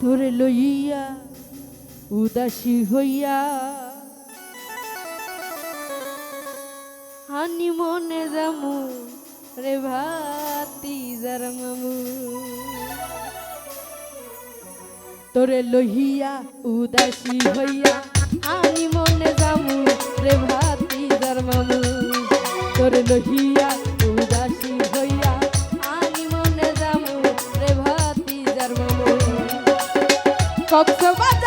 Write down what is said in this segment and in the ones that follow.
তোরে লইয়া, উদাসী হইয়া। হানি মনে জামু রে ভাতি যার মামু। তোরে লইয়া উদাসী হইয়া আমি মনে জামু রে ভাতি যার মামু। তোরে লইয়া Cox's Bazar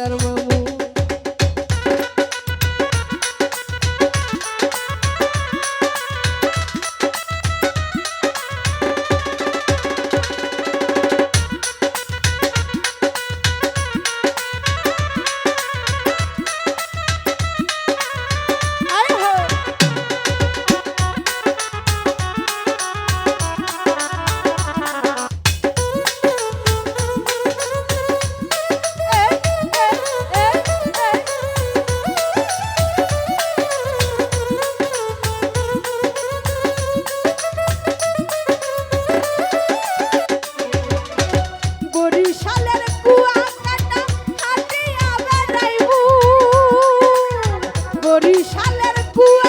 that a world let it go.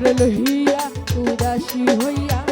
মোর লহিয়া উদাসী হইয়া